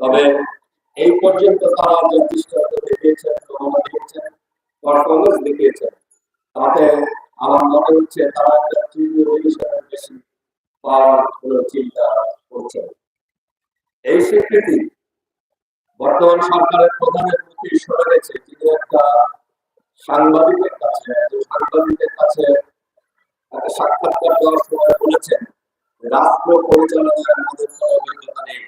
তবে এই পর্যন্ত তারা যে দৃষ্টান্ত দেখিয়েছেন নমুনা দিয়েছেন পারফরমেন্স দেখিয়েছেন। তাতে আমার মনে হচ্ছে তারা একটা তৃতীয় ডিভিশনের বেশি পাওয়ার চিন্তা করছেন এই স্বীকৃতি বর্তমান সরকারের প্রধানের প্রতি সরে গেছে। তিনি একটা সাংবাদিকের কাছে সাংবাদিকের কাছে একটা সাক্ষাৎকার দেওয়ার সময় বলেছেন, রাষ্ট্র পরিচালনায় আমাদের কোনো অভিজ্ঞতা নেই।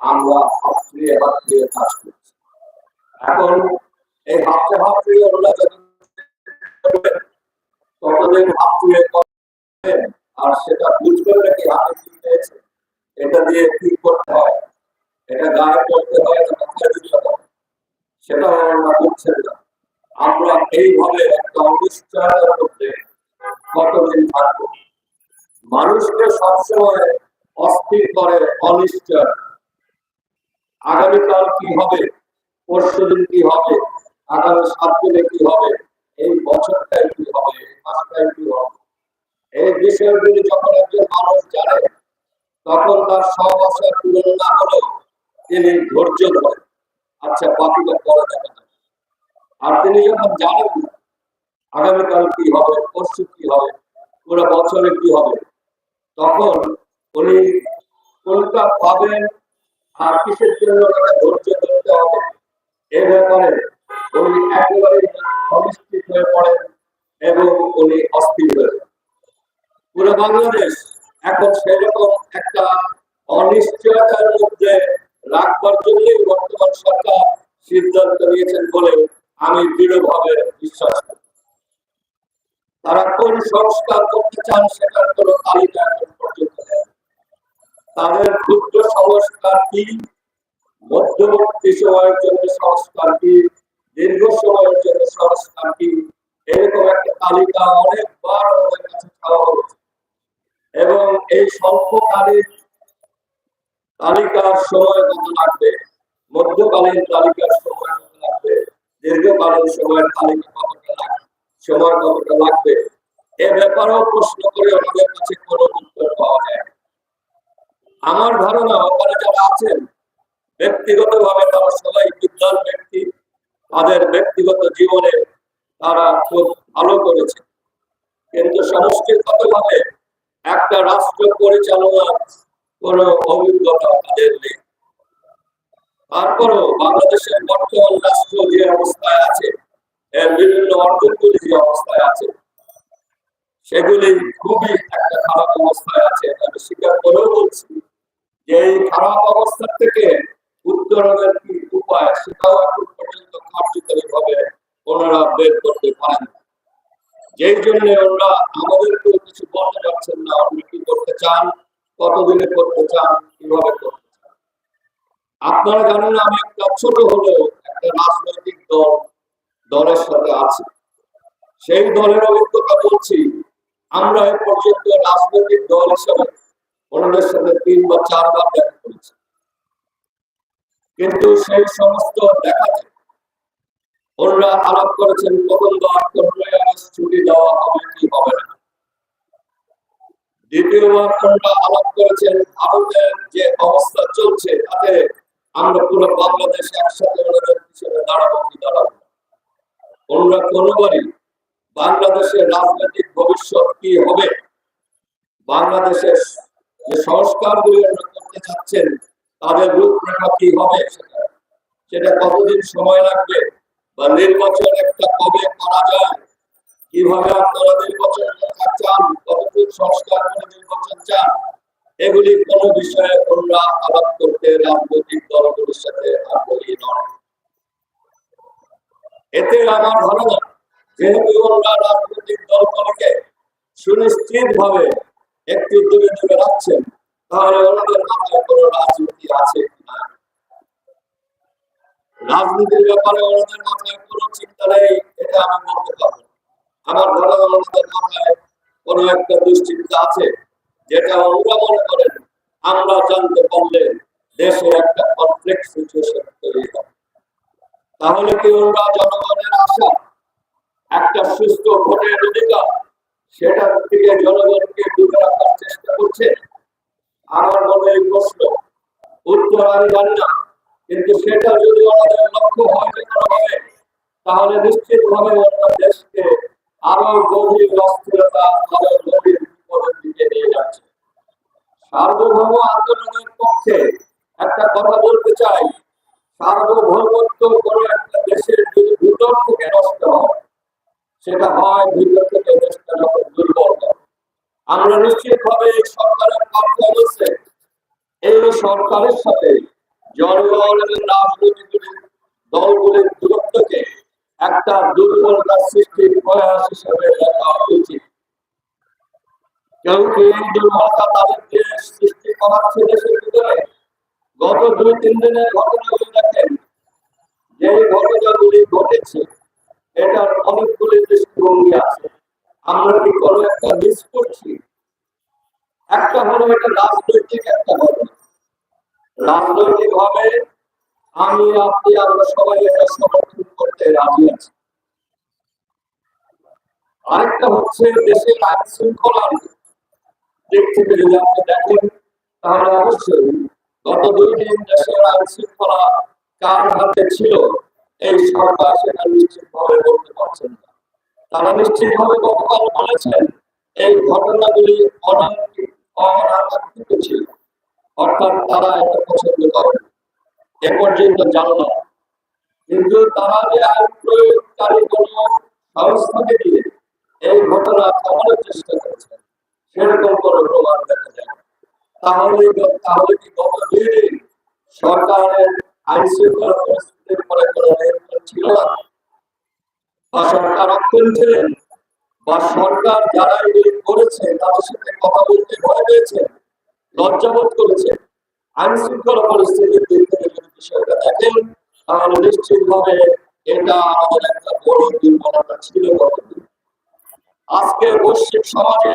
আমরা হাফিয়ে হাফিয়ে কাজ করছি। এখন এই হাফতে হাফিয়ে ওরা ততদিন হাফিয়ে আর সেটা বুঝবেন নাকি হাতে কি পেয়েছে, এটা দিয়ে কি করতে হয়, এটা গায়ে করতে হয় না মাথায় দিতে হয়, সেটা আমরা বুঝছেন না। আমরা এইভাবে একটা অনিশ্চয়তার মধ্যে কতদিন থাকব? মানুষকে সবসময় অস্থির করে অনিশ্চয় আগামীকাল কি হবে? পরশু দিন কি হবে? আগামী সাত দিনে কি হবে? এই বছরটাই কি হবে? এই মাসটাই কি হবে? এই বিষয়গুলি যখন একজন মানুষ জানে, তখন তার সব আশা পূরণ না হলেও তিনি ধৈর্য ধরেন। আচ্ছা বাকিটা দেখা যাবে। আর তিনি যখন জানেন না, আগামীকাল কি হবে, পরশু কি হবে, পুরো বছরে কি হবে, তখন উনি কোনটা পাবেন আর কিসের জন্য ধৈর্য ধরতে হবে? এ ব্যাপারে উনি একেবারে অনিশ্চিত হয়ে পড়েন এবং উনি অস্থির হয়ে পুরো বাংলাদেশ এখন সেরকম একটা অনিশ্চয়তার মধ্যে রাখবার জন্যই বর্তমান সরকার সিদ্ধান্ত নিয়েছেন বলে আমি দৃঢ়ভাবে বিশ্বাস করি। তারা কোন সংস্কার করতে চান সেটার কোন তালিকা এখন পর্যন্ত নেই। তাদের ক্ষুদ্র সংস্কার কি মধ্যবর্তী সময়ের জন্য সংস্কার কি দীর্ঘ সময়ের জন্য সংস্কার কি এরকম একটা তালিকা অনেকবার আমাদের কাছে চাওয়া হয়েছে। এবং এই স্বল্পকালীন তালিকার সময় কত লাগবে? মধ্যকালীন তালিকার সময় কত লাগবে? দীর্ঘকালীন সময়ের তালিকা কতটা লাগবে সময় কতটা লাগবে? এ ব্যাপারেও প্রশ্ন করে আমাদের কাছে কোনো উত্তর পাওয়া যায়। আমার ধারণা ওখানে যারা আছেন ব্যক্তিগত ভাবে তারা সবাই বিদ্যান ব্যক্তি। তাদের ব্যক্তিগত জীবনে তারা খুব ভালো করেছে। কিন্তু সমষ্টিগত ভাবে একটা রাষ্ট্র পরিচালনার কোন অভিজ্ঞতা তাদের নেই। তারপরও বাংলাদেশের বর্তমান রাষ্ট্র যে অবস্থায় আছে, এর বিভিন্ন অর্জনগুলি যে অবস্থায় আছে, সেগুলি খুবই একটা খারাপ অবস্থায় আছে, আমি স্বীকার করেও বলছি। এই খারাপ অবস্থা থেকে উত্তরণের কি উপায়, সেটাও এখন পর্যন্ত কার্যকরী ভাবে ওনারা বের করতে পারেন যেই জন্য ওনারা আমাদেরকে কিছু বলতে পারছেন না, আপনি কি করতে চান, কতদিনে করতে চান, কীভাবে করতে চান। আপনারা জানেন আমি একটা ছোট হলেও একটা রাজনৈতিক দল, দলের সাথে আছি। সেই দলের অভিজ্ঞতা বলছি, আমরা এ পর্যন্ত রাজনৈতিক দল হিসেবে ওনাদের সাথে তিন বা চারবার দেখা করেছি। কিন্তু সেই সমস্ত দেখাতে ওনারা আলাপ করেছেন পনেরোই আগস্ট ছুটি দেওয়া হবে কি হবে না? দ্বিতীয়বার ওনারা আলাপ করেছেন, ভারতের যে অবস্থা চলছে, তাতে আমরা পুরো বাংলাদেশ একসাথে ওনাদের পিছনে দাঁড়াবো কি দাঁড়াবো। ওনারা কোনোবারই, বাংলাদেশের রাজনৈতিক ভবিষ্যৎ কি হবে? বাংলাদেশের সংস্কারগুলি চাচ্ছেন তাদের রূপরেখা কি সেটা? কতদিন সময় লাগবে? বা নির্বাচন একটা কবে করা যায়? কীভাবে আপনারা এগুলি কোনো বিষয়ে ওনারা আলাপ করতে রাজনৈতিক দলগুলির সাথে আগ্রহী নয়। এতে আমার ধারণা যেহেতু ওনারা রাজনৈতিক দলগুলিকে সুনিশ্চিত ভাবে একটু দূরে দূরে রাখছেন, তাহলে ওনাদের মাথায় কোনো রাজনীতি আছে কিনা? রাজনীতির ব্যাপারে ওনাদের মাথায় কোনো চিন্তা নেই, এটা আমি বলতে পারব। আমার ধারণা ওনাদের মাথায় কোনো একটা দুশ্চিন্তা আছে, যেটা ওরা মনে করেন, আমরা জানতে পারলে দেশে একটা কনফ্লিক্ট সিচুয়েশন তৈরি হবে। তাহলে কি ওরা জনগণের আশা? একটা সুস্থ ভোটের অধিকার সেটা থেকে জনগণকে দূরে রাখার চেষ্টা করছে। আমার মনে প্রশ্ন, উত্তর আমি জানি না, কিন্তু সেটা যদি আমাদের লক্ষ্য হয় যে তাহলে নিশ্চিত ভাবে আমরা দেশকে আরও গভীর অস্থিরতা, আরও গভীর বিপদের দিকে নিয়ে যাচ্ছে। সার্বভৌম আন্দোলনের পক্ষে একটা কথা বলতে চাই, সার্বভৌমত্ব কোনো একটা দেশের যদি ভিতর থেকে নষ্ট হয় সেটা হয় ভিতর থেকে দেশটা যখন আমরা নিশ্চিত ভাবে এই সরকারের পারফরমেন্সে এই সরকারের সাথে জনগণ এবং দলগুলির দূরত্বকে একটা দুর্বলতা সৃষ্টির প্রয়াস হিসেবে দেখা উচিত। কেউ কি এই দুর্বলতা তাদেরকে সৃষ্টি করাচ্ছে দেশের ভিতরে গত দুই তিন দিনের ঘটনাগুলি দেখেন। যে ঘটনাগুলি ঘটেছে এটার অনেকগুলি দৃষ্টিভঙ্গি আছে। আমরা কি কোনো একটা মিস করছি? একটা হলো এটা রাজনৈতিক একটা ঘটনা। রাজনৈতিক ভাবে আমি, আপনি, আমরা সবাই এটা সমর্থন করতে রাজি আছি। আরেকটা হচ্ছে দেশের আইন শৃঙ্খলার দিক থেকে যদি আপনি দেখেন, তাহলে অবশ্যই গত দুই দিন দেশের আইন শৃঙ্খলা কার হাতে ছিল? এই সরকার সেটা নিশ্চিত ভাবে বলতে পারছেন না। তারা নিশ্চিত ভাবে গতকাল বলেছেন, এই ঘটনাগুলি অনাকাঙ্ক্ষিত ছিল। অর্থাৎ তারা এটা পছন্দ করে এ পর্যন্ত জানল কিন্তু তারা যে আইন প্রয়োগকারী কোন সংস্থাকে দিয়ে এই ঘটনা থামানোর চেষ্টা করেছেন সেরকম কোন প্রমাণ দেখা যায় তাহলে তাহলে কি গত দুই দিন সরকারের ছিল বা করেছে আইন শৃঙ্খলা পরিস্থিতির বিষয়টা দেখেন, তাহলে নিশ্চিত এটা আমাদের একটা বড় দুর্বলতা ছিল আজকে বৈশ্বিক সমাজে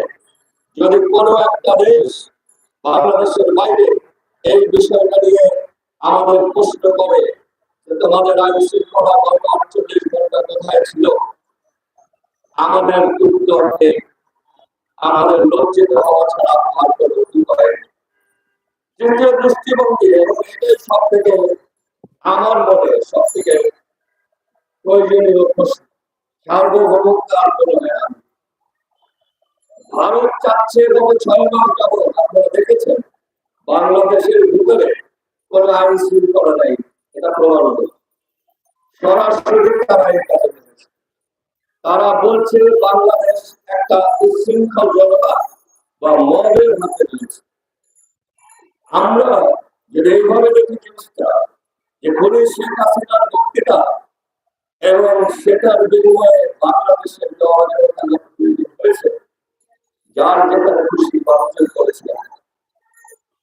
যদি কোনো একটা দেশ বাংলাদেশের বাইরে এই বিষয়টা নিয়ে আমাদের প্রশ্ন করে তোমাদের কোথায় ছিল? আমাদের আমাদের লজ্জিত হওয়া ছাড়া তৃতীয় দৃষ্টিভঙ্গি এবং সব থেকে আমার মনে সব থেকে প্রয়োজনীয় প্রশ্ন। সার্বভৌমত্ব আন্দোলনের ভারত চাচ্ছে গত ছয় মাস যাবৎ, আপনারা দেখেছেন, বাংলাদেশের ভিতরে তারা বলছে, বাংলাদেশ একটা উশৃঙ্খল জনতা বা মবের হাতে রয়েছে আমরা যদি এইভাবে দেখি জিনিসটা, যে খুনি এবং সেটার বিনিময়ে বাংলাদেশের জওয়ানের হয়েছে যার যেখানে খুশি বাঞ্চন করেছে।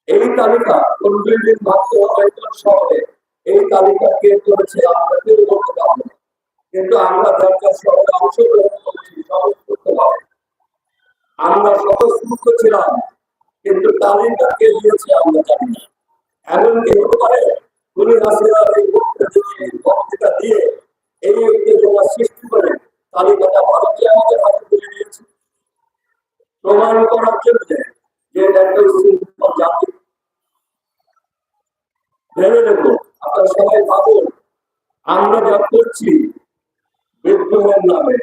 এই তালিকা কোন বিল্ডিং ভাবতে হবে শহরে এই তালিকা কে করেছে আমরা বলতে পারব কিন্তু আমরা যার যার শহরে অংশগ্রহণ করেছি সহজ করতে হবে আমরা স্বতঃস্ফূর্ত ছিলাম, কিন্তু তালিকা কে দিয়েছে আমরা জানি না। এমনকি হতে পারে? খুনি হাসিনার এই বক্তৃতা দিয়ে, এই উত্তেজনা সৃষ্টি করে তালিকাটা ভারতীয় আমাদের হাতে তুলে দিয়েছে। প্রমাণ করার জন্য যে একটা জাতি ভেবে দেখো আপনারা সবাই ভাবুন, আমরা যা করছি বিদ্রোহের নামে,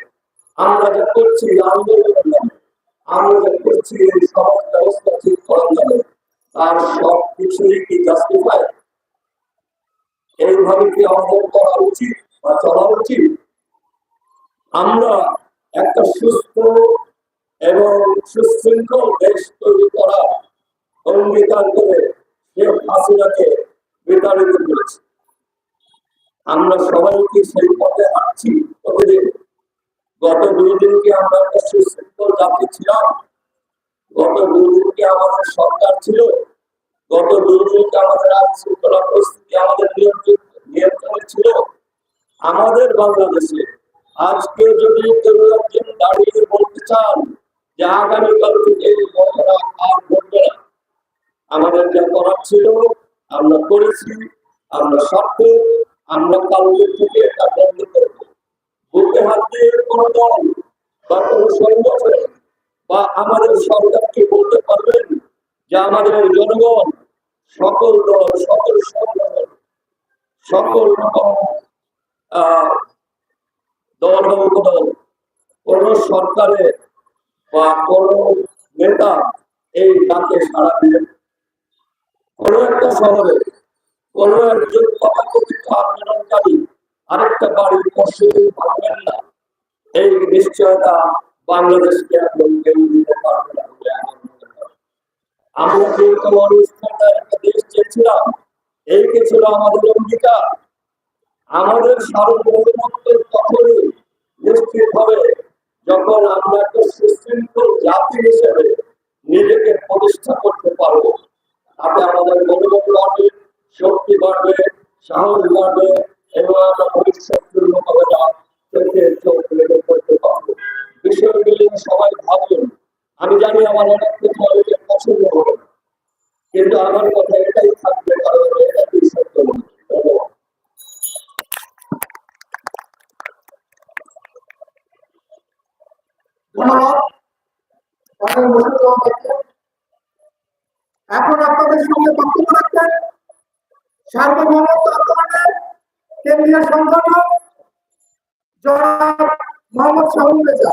আমরা যা করছি আন্দোলনের নামে, আমরা যা করছি এই সমাজ ব্যবস্থা ঠিক করার নামে, তার সব কিছুই কি জাস্টিফাই এইভাবে কি আমাদের করা উচিত বা চলা উচিত? আমরা একটা সুস্থ এবং সুশৃঙ্খল দেশ তৈরি করা অঙ্গীকার করে শেখ হাসিনাকে বিতাড়িত করেছে আমরা সবাই সেই পথে হাঁটছি প্রতিদিন গত দুই দিন আমরা একটা সুশৃঙ্খল জাতি ছিলাম। গত দুই দিন আমাদের সরকার ছিল। গত দুই দিন আমাদের আইন পরিস্থিতি আমাদের নিয়ন্ত্রণে ছিল। আমাদের বাংলাদেশে আজকে যদি কেউ একজন দাঁড়িয়ে বলতে চান যে আগামীকাল থেকে আর ঘটবে না, আমাদের যা করার ছিল। আমরা করেছি, আমরা সত্য আমরা কালকে থেকে এটা বন্ধ করব। বুকে হাত দিয়ে কোন দল বা কোন সংগঠন বা আমাদের সরকারকে বলতে পারবেন যে আমাদের জনগণ সকল দল, সকল সংগঠন, সকল রকম দল বা উপদল কোন সরকারের বা কোন নেতা এই ডাকে দিলেন। কোন একটা শহরে কোন একজন তথাকথিত আন্দোলনকারী আরেকটা বাড়ির মসজিদে ভাববেন না। এই নিশ্চয়তা বাংলাদেশকে একদম কেউ দিতে পারবে না আমার যেহেতু অনুষ্ঠানটার একটা দেশ চেয়েছিলাম, এই কি ছিল আমাদের অঙ্গীকার? আমাদের সার্বভৌমত্ব তখনই নিশ্চিত হবে যখন আমরা একটা সুশৃঙ্খল জাতি হিসেবে নিজেকে প্রতিষ্ঠা করতে পারব তাতে আমাদের মনোবল বাড়বে, শক্তি বাড়বে, সাহস বাড়বে এবং আমরা ভবিষ্যতের মোকাবেলা থেকে চোখ করতে পারব। বিষয়গুলি সবাই ভাবুন। আমি জানি আমার অনেক কিছু পছন্দ হবে কিন্তু আমার কথা এটাই থাকবে, কারণ এটা কি সত্য। ধন্যবাদ। এখন আপনাদের সঙ্গে বক্তব্য রাখছেন সার্বভৌমত্ব আন্দোলনের কেন্দ্রীয় সংগঠক জনাব মোহাম্মদ শাহুল রেজা।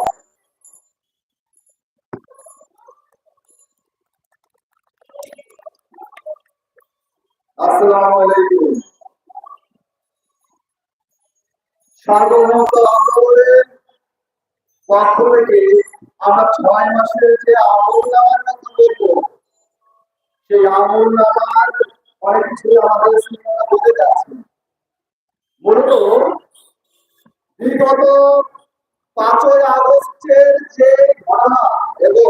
আসসালামু আলাইকুম। সার্বভৌমত্ব আন্দোলনের পক্ষ থেকে আমরা ছয় মাসের যে নামার কথা বলব সেই আমল নামার অনেক কিছু আমাদের বলতে যাচ্ছে। মূলত বিগত পাঁচই আগস্টের যে ঘটনা এবং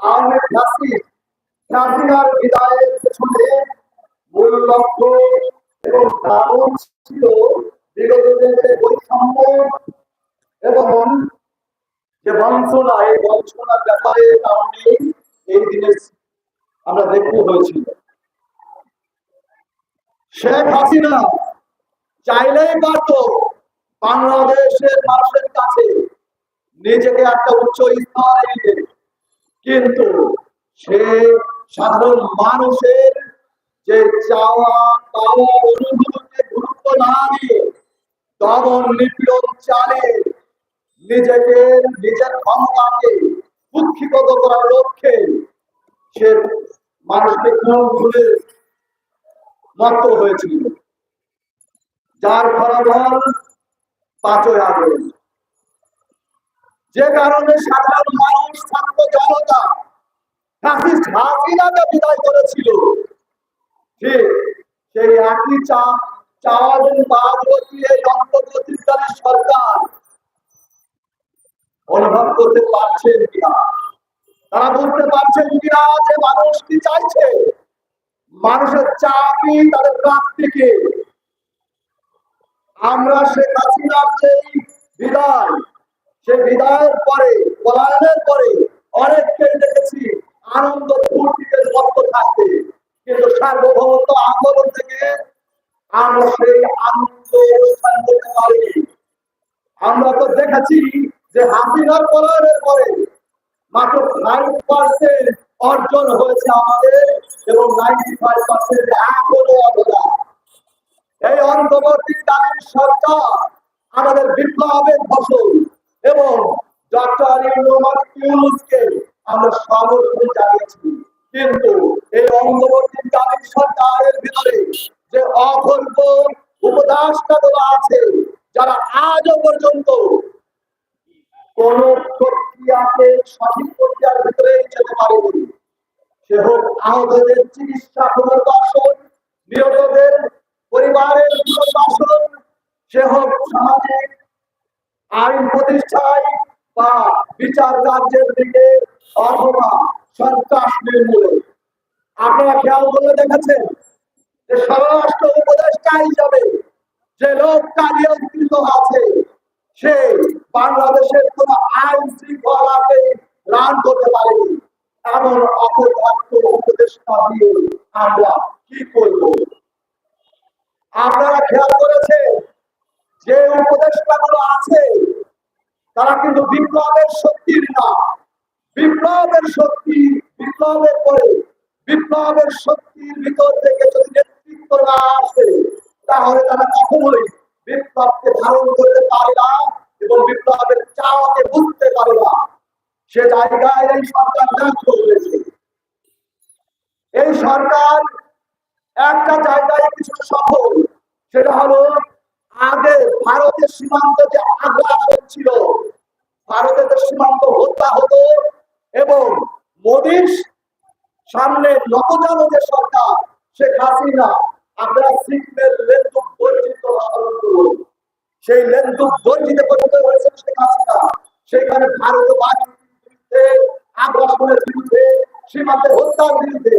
আওয়ামী ফ্যাসিস্ট হাসিনার বিদায়ের পেছনে মূল লক্ষ্য এবং কারণ ছিল বিগত দিনে বৈষম্য এবং যে বঞ্চনা, এই বঞ্চনার ব্যাপারে কারণে এই দিনে আমরা দেখতে হয়েছিল শেখ হাসিনা চাইলেই পারত বাংলাদেশের মানুষের কাছে নিজেকে একটা উচ্চ স্তরে কিন্তু সে সাধারণ মানুষের যে চাওয়া পাওয়া অনুভূতিকে গুরুত্ব না দিয়ে দমন নিপীড়ন চালিয়ে নিজেকে, নিজের ক্ষমতাকে কুক্ষিগত করার লক্ষ্যে সে মানুষকে কোন ভুলে মত্ত হয়েছিল। যার ফলাফল পাঁচই আগস্ট। যে কারণে সাধারণ মানুষ, ছাত্র জনতা ফ্যাসিস্ট হাসিনাকে বিদায় করেছিল। ঠিক সেই একই চা চাওয়া এবং বাদবতী এই অন্তর্বর্তীকালীন সরকার অনুভব করতে পারছেন কিনা? তারা বুঝতে পারছেন কিনা যে মানুষ কি চাইছে? মানুষের চাকরি তাদের প্রাপ্তিকে আমরা শেখ হাসিনার যে বিদায় সে বিদায়ের পরে, পলায়নের পরে অনেককেই দেখেছি, আনন্দ ফুর্তিতে মত্ত থাকতে কিন্তু সার্বভৌমত্ব আন্দোলন থেকে আমরা সেই আনন্দ অনুষ্ঠান করতে পারিনি। আমরা তো দেখেছি যে হাসিনার পলায়নের পরে মাত্র ফাইভ পার্সেন্ট অর্জন হয়েছে আমাদের এবং নাইনটি ফাইভ পার্সেন্ট এখনও অবদান। এই অন্তর্বর্তীকালীন সরকার আমাদের বিপ্লবের ফসল এবং ডক্টর ইউনুসকে আমরা সমর্থন জানিয়েছি। কিন্তু এই অন্তর্বর্তীকালীন সরকারের ভিতরে যে অগল্প উপদাসগুলো আছে, যারা আজও পর্যন্ত কোন প্রক্রিয়াকে সঠিক প্রক্রিয়ার ভিতরে যেতে পারেনি। সে হোক আহতদের চিকিৎসা পুনর্বাসন, নিহতদের পরিবারের পুনর্বাসন, সে হোক সামাজিক আইন প্রতিষ্ঠায় বা বিচার কার্যের দিকে অথবা সন্ত্রাস নির্মূলে। আপনারা খেয়াল করলে দেখেছেন যে স্বরাষ্ট্র উপদেষ্টা হিসাবে যে লোক কার্যকৃত আছে, সে বাংলাদেশের কোন আইন শৃঙ্খলাকে রান করতে পারেনি। এমন অপদার্থ উপদেষ্টা দিয়ে আমরা কি করব? আপনারা খেয়াল করেছেন, যে উপদেষ্টাগুলো আছে, তারা কিন্তু বিপ্লবের শক্তির না। বিপ্লবের শক্তি বিপ্লবের পরে, বিপ্লবের শক্তির ভিতর থেকে যদি নেতৃত্ব না আসে, তাহলে তারা কখনোই বিপ্লবকে ধারণ করতে পারে না। এবং বিপ্লবের চাওয়াকে বুঝতে পারে না। সে জায়গায় এই সরকার ব্যর্থ হয়েছে এই সরকার একটা জায়গায় কিছু সফল, সেটা হলো আগে ভারতের সীমান্ত যে আগ্রাসন ছিল। ভারতের সীমান্ত হত্যা হতো এবং মোদীর সামনে নতজানো যে সরকার, শেখ হাসিনা আপনারা সিগন্যাল লেন্দুক করুন সেই লেন্দুক বর্জিত পরিণত সেই আগ্রাসনের বিরুদ্ধে, সীমান্তে হত্যার বিরুদ্ধে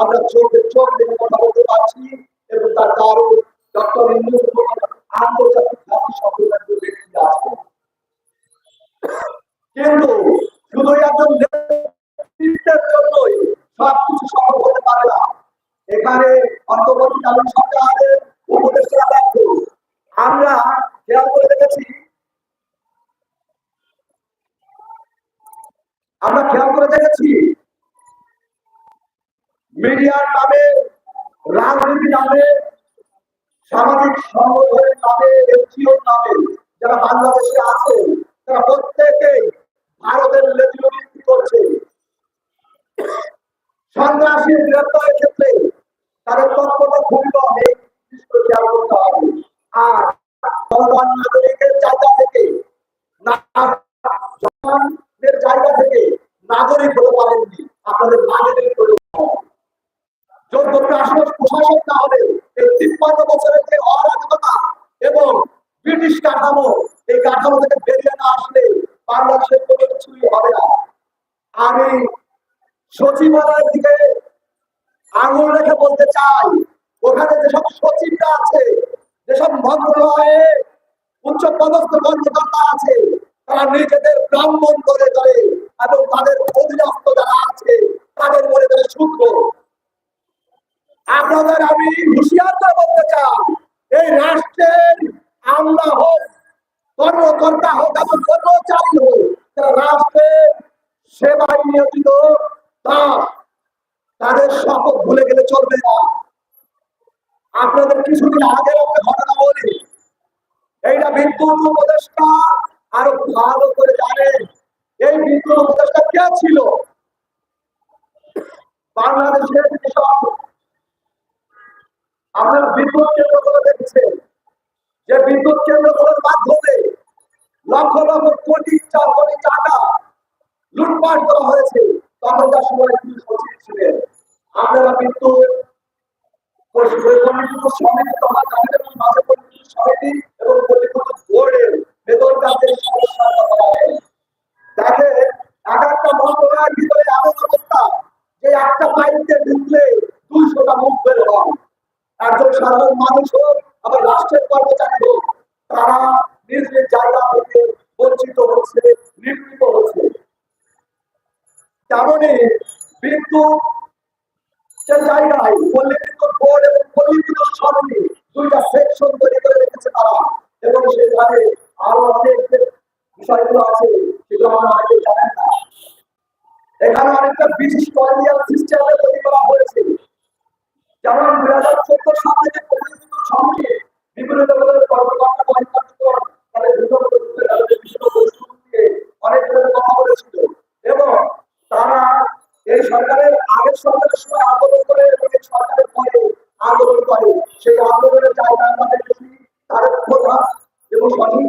আমরা চোখে চোখ দেখে কথা বলতে পারছি এবং তার কারণ ডক্টর ইন্দু আন্তর্জাতিক জাতি সম্প্রদায়ের ব্যক্তি আছে কিন্তু শুধু একজন নেতৃত্বের জন্যই সবকিছু সম্ভব হতে পারে না এখানে অন্তর্বর্তীকালীন সরকারের উপদেষ্টা ব্যর্থ আমরা খেয়াল করে দেখেছি আমরা খেয়াল করে দেখেছি মিডিয়ার নামে রাজনীতি নামে সামাজিক সংগঠনের নামে এনজিওর নামে যারা বাংলাদেশে আছে তারা প্রত্যেকেই ভারতের লেজিটিমেসি করছে সন্ত্রাসী গ্রেপ্তারের ক্ষেত্রে তাদের তৎপরতা এবং ব্রিটিশ কাঠামো এই কাঠামো থেকে বেরিয়ে না আসলে হবে না আমি সচিবালয়ের দিকে আঙুল রেখে বলতে চাই ওখানে যেসব সচিবরা আছে যেসব মন্ত্রণালয়ে উচ্চ পদস্থ কর্মকর্তা আছে তারা নিজেদের ব্রাহ্মণ করে করে এবং তাদের অধীনস্থ যারা আছে তাদের মনে করে সূত্র আপনাদের আমি হুঁশিয়ার করে বলতে চাই, এই রাষ্ট্রের আমলা হোক, কর্মকর্তা হোক, এবং কর্মচারী হোক রাষ্ট্রের সেবায় নিয়োজিত তা তাদের শপথ ভুলে গেলে চলবে না। আপনাদের কিছুদিন আগে একটা ঘটনা বলি, এইটা বিদ্যুৎ উপদেষ্টা আরও ভালো করে জানেন, এই বিদ্যুৎ উপদেষ্টা কে ছিল? বাংলাদেশের আপনারা বিদ্যুৎ কেন্দ্রগুলো দেখছেন যে বিদ্যুৎ কেন্দ্রগুলোর মাধ্যমে লক্ষ লক্ষ কোটি, চার কোটি টাকা লুটপাট করা হয়েছে। তখনকার সময় তিনি সচিব ছিলেন। আপনারা বিদ্যুৎ একটা পাইপে ঢুকলে দুইশোটা মুখ বের হয়। একজন সাধারণ মানুষ আবার রাষ্ট্রের কর্মচারী হোক, তারা নিজ নিজ জায়গা থেকে বঞ্চিত হচ্ছে, নিপীড়িত হচ্ছে। তেমনই বিদ্যুৎ সে জায়গায় পল্লীবিদ্যুৎ বোর্ড এবং পল্লীবিদ্যুৎ সমিতি দুইটা সেকশন তৈরি করে রেখেছে তারা, এবং সেখানে আরও অনেক বিষয়গুলো আছে, সেগুলো আমরা অনেকে জানেন না। এখানে অনেকটা বিশেষ কলেজিয়াল সিস্টেমে তৈরি করা হয়েছে। যেমন দুই হাজার চোদ্দ সাল সমিতি বিভিন্ন ধরনের কর্মকর্তা পরিচালক তাদের অনেক ধরনের কথা বলেছিল এবং তারা এই সরকারের আগের সরকারের সময় আন্দোলন করে এবং এই সরকারের পরে আন্দোলন করে। সেই আন্দোলনের জায়গা আমরা দেখেছি তাদের প্রধান এবং সঠিক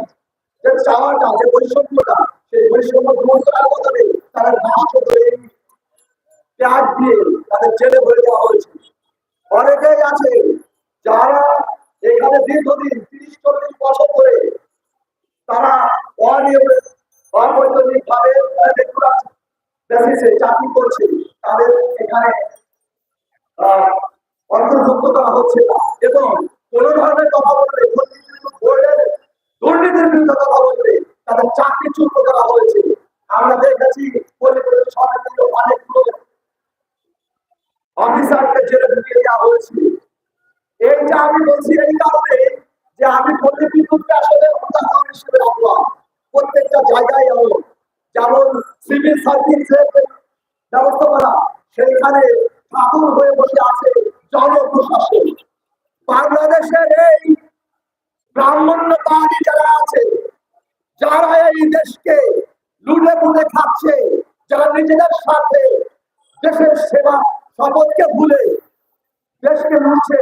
যে চাওয়াটা, যে বৈষম্যটা, সেই বৈষম্য দূর করার বদলে তারা রাষ্ট্র ধরে ত্যাগ দিয়ে তাদের জেলে ভরে দেওয়া হয়েছে অনেকেই আছে যারা এখানে দীর্ঘদিন তিরিশ, চল্লিশ বছর ধরে তারা অনিয়মিত অবৈতনিক ভাবে চাকরি করছে, তাদের এখানে অন্তর্ভুক্ত করা হচ্ছে না। এবং কোন ধরনের কথা বললে দুর্নীতির বিরুদ্ধে কথা বললে তাদের চাকরি চুক্ত করা হয়েছে। আমরা দেখেছি অনেকগুলো অফিসারকে জেলে ঢুকিয়ে দেওয়া হয়েছিল এইটা আমি বলছি এই কারণে যে আমি প্রতি বিদ্যুৎকে আসলে উদাহরণ হিসেবে রাখলাম প্রত্যেকটা জায়গায় এমন। যেমন সিভিল সার্ভিসের ব্যবস্থাপনা সেইখানে ঠাকুর হয়ে বসে আছে জনপ্রশাসন। বাংলাদেশের এই ব্রাহ্মণ্যবাদী যারা আছে, যারা এই দেশকে লুটে পুটে খাচ্ছে, যারা নিজেদের সাথে দেশের সেবা শপথকে ভুলে দেশকে লুটছে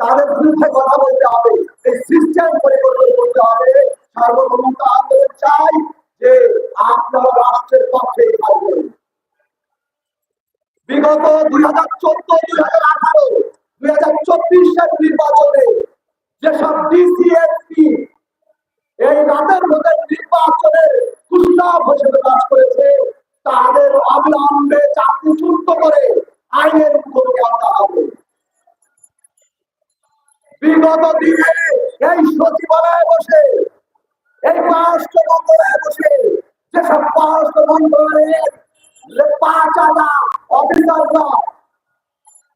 তাদের বিরুদ্ধে কথা বলতে হবে। এই সিস্টেম পরিবর্তন করতে হবে। সার্বভৌমত্ব আন্দোলন চাই যে আপনারা রাষ্ট্রের পক্ষে থাকবেন। বিগত দুই হাজার চোদ্দ, দুই হাজার আঠারো, দুই হাজার নির্বাচনে যেসব ডিসিএসপি এই রাতের মধ্যে কাজ করেছে, তাদের অবিলম্বে চাকরিচ্যুত করে আইনের মুখোমুখি আনতে হবে বিগত দিনে এই সচিবালয়ে বসে, এই পররাষ্ট্র মন্ত্রণালয়ে বসে, যেসব পররাষ্ট্র মন্ত্রণালয়ের পাঁচ হাজার অফিসাররা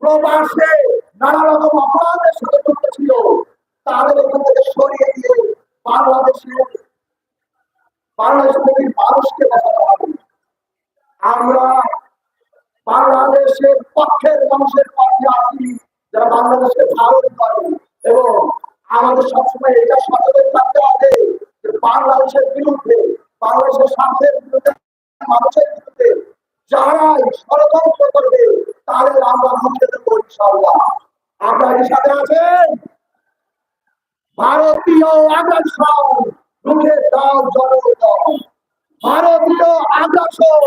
প্রবাসে নানা রকম অপরাধের সাথে যুক্ত ছিল, তাদের এখান থেকে সরিয়ে দিয়ে বাংলাদেশের বাংলাদেশের মানুষকে দেখাতে হবে। আমরা বাংলাদেশের পক্ষের মানুষের পক্ষে আছি যারা বাংলাদেশকে ধারণ করে। এবং আমাদের সবসময় এটা সচেতন থাকতে হবে যে বাংলাদেশের বিরুদ্ধে, বাংলাদেশের স্বার্থের বিরুদ্ধে, মানুষের বিরুদ্ধে যারাই ষড়যন্ত্র করবে, তাদের আমরা মুখে দেবো ইনশাআল্লাহ। আপনার সাথে আছেন? ভারতীয় আগ্রাসন, রুখে দাও জনগণ ভারতীয় আগ্রাসন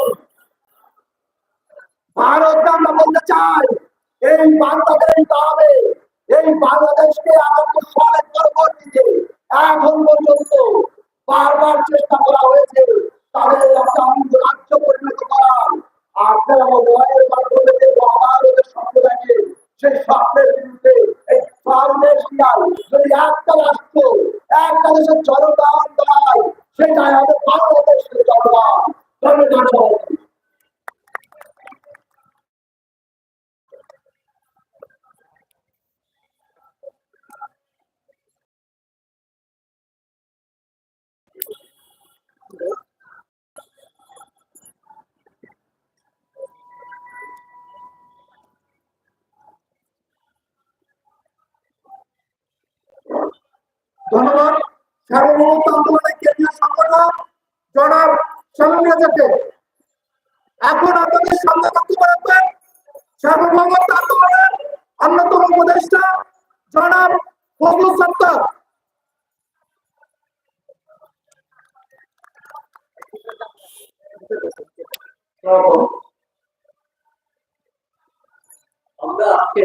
ভারতকে আমরা বলতে চাই, এই বাংলাদেশ হবে এই বাংলাদেশকে আনন্দ সালের পরবর্তীতে এখন পর্যন্ত বারবার চেষ্টা করা হয়েছে। তাদের একটা অঙ্গ পরিণত করার। আপনারা মোবাইলের মাধ্যমে যে মহাভারতের দেখে, সেই স্বপ্নের বিরুদ্ধে এই ফাউন্ডেশনাল যদি একটা রাষ্ট্র, একটা দেশের জনগণ দাঁড়ায়, সেটাই হবে বাংলাদেশের জনগণ। ধন্যবাদ ধন্যবাদ। সার্বভৌমত্ব আন্দোলনের কেন্দ্রীয় সংগঠক জনাব স্বামী এখন আপনাদের সামনে বক্তব্য রাখবেন সার্বভৌমত্ব আন্দোলনের অন্যতম উপদেষ্টা জনাব ফজলুল সত্তার। আমরা আজকে